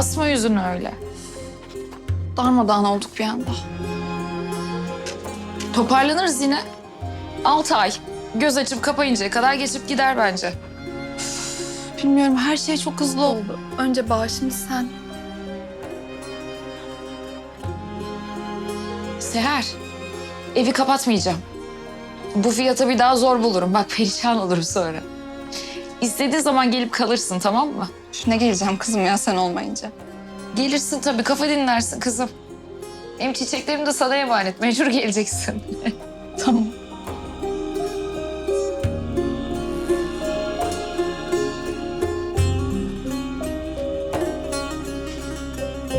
Asma yüzünü öyle. Darmadağın olduk bir anda. Toparlanırız yine. Altı ay. Göz açıp kapayıncaya kadar geçip gider bence. Bilmiyorum her şey çok hızlı oldu. Önce şimdi sen. Seher, evi kapatmayacağım. Bu fiyata bir daha zor bulurum. Bak perişan olurum sonra. İstediğin zaman gelip kalırsın tamam mı? Ne geleceğim kızım ya sen olmayınca. Gelirsin tabii kafa dinlersin kızım. Benim çiçeklerim de sana emanet. Mecbur geleceksin. Tamam.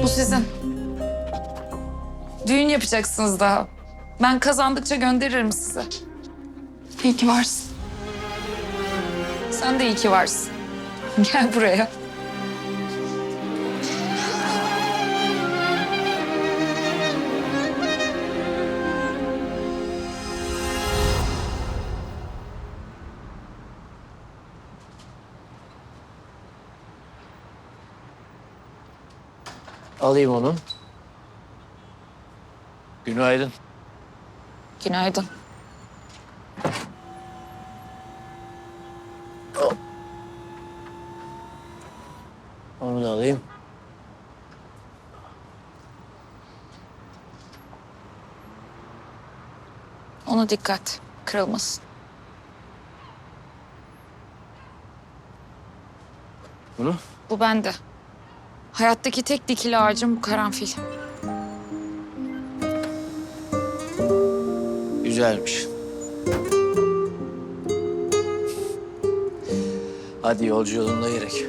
Bu sizin. Düğün yapacaksınız daha. Ben kazandıkça gönderirim size. İyi ki varsın. Sen de iyi ki varsın. Gel buraya. Alayım onu. Günaydın. Günaydın. Onu da alayım. Ona dikkat. Kırılmasın. Bunu? Bu bende. Hayattaki tek dikili ağacım bu karanfil. Güzelmiş. Hadi yolcu yolunda gerek.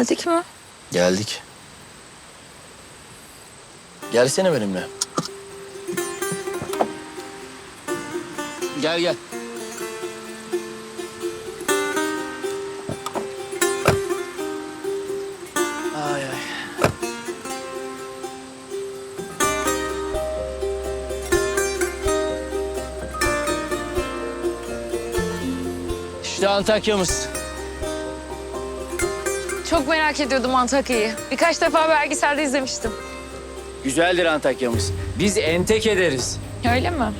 Geldik mi? Geldik. Gelsene benimle. Gel gel. Ay ay. İşte Antakya'mız. Çok merak ediyordum Antakya'yı. Birkaç defa belgeselde izlemiştim. Güzeldir Antakya'mız. Biz entek ederiz. Öyle mi?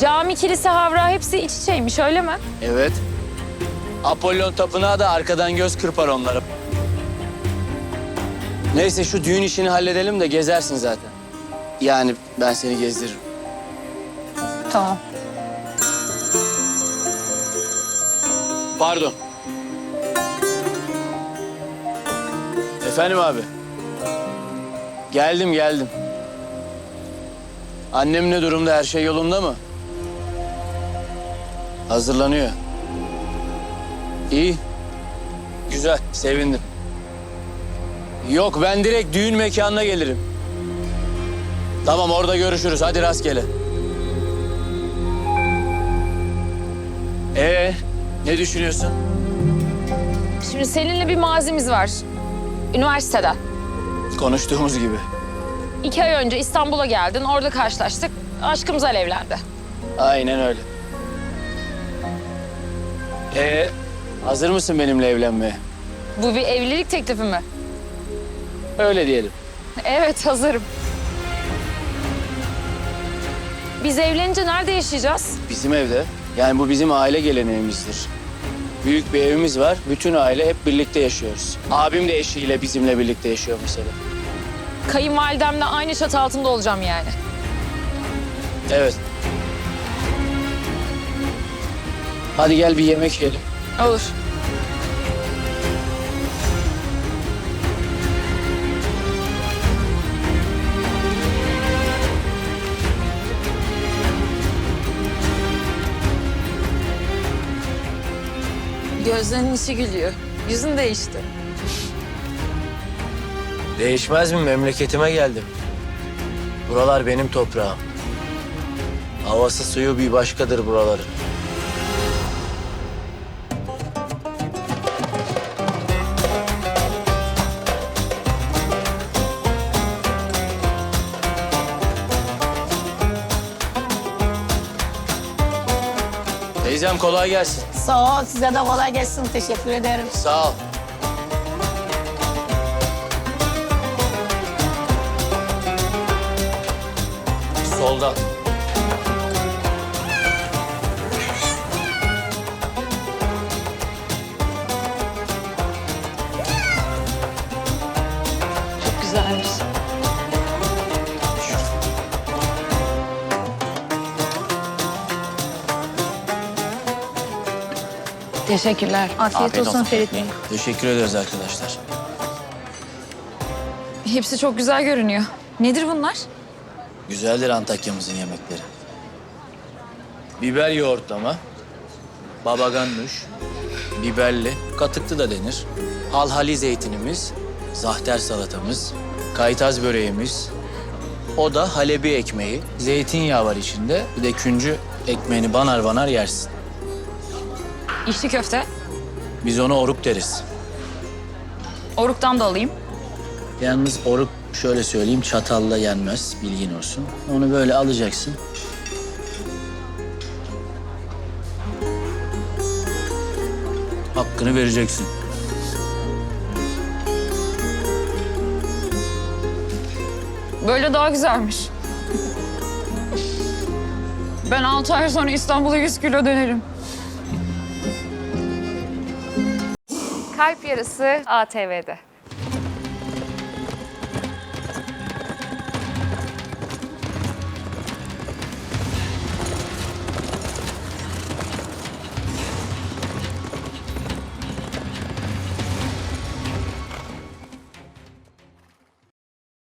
Cami, kilise, havra hepsi iç içeymiş öyle mi? Evet. Apollon tapınağı da arkadan göz kırpar onlara. Neyse şu düğün işini halledelim de gezersin zaten. Yani ben seni gezdiririm. Tamam. Pardon. Efendim abi. Geldim geldim. Annem ne durumda? Her şey yolunda mı? Hazırlanıyor. İyi. Güzel. Sevindim. Yok ben direkt düğün mekanına gelirim. Tamam orada görüşürüz. Hadi rastgele. Ee, ne düşünüyorsun? Şimdi seninle bir mazimiz var. Üniversitede. Konuştuğumuz gibi. İki ay önce İstanbul'a geldin, orada karşılaştık. Aşkımız alevlendi. Aynen öyle. Ee, hazır mısın benimle evlenmeye? Bu bir evlilik teklifi mi? Öyle diyelim. Evet hazırım. Biz evlenince nerede yaşayacağız? Bizim evde. Yani bu bizim aile geleneğimizdir. Büyük bir evimiz var. Bütün aile hep birlikte yaşıyoruz. Abim de eşiyle bizimle birlikte yaşıyor mesela. Kayınvalidemle aynı çatı altında olacağım yani. Evet. Hadi gel bir yemek yiyelim. Olur. Gözlerinin içi gülüyor. Yüzün değişti. Değişmez mi? Memleketime geldim. Buralar benim toprağım. Havası suyu bir başkadır buraların. Teyzem kolay gelsin. Sağ ol, size de kolay gelsin. Teşekkür ederim. Sağ ol. Soldan. Teşekkürler. Afiyet, olsun Ferit Bey. Teşekkür ederiz arkadaşlar. Hepsi çok güzel görünüyor. Nedir bunlar? Güzeldir Antakya'mızın yemekleri. Biber yoğurtlama, babagannuş, biberli, katıklı da denir. Halhali zeytinimiz, zahter salatamız, kaytaz böreğimiz. O da halebi ekmeği. Zeytinyağı var içinde. Bir de küncü ekmeğini banar banar yersin. İçli köfte. Biz ona oruk deriz. Oruk'tan da alayım. Yalnız oruk şöyle söyleyeyim çatalla yenmez bilgin olsun. Onu böyle alacaksın. Hakkını vereceksin. Böyle daha güzelmiş. Ben altı ay sonra İstanbul'a 100 kilo dönerim. Yarısı ATV'de.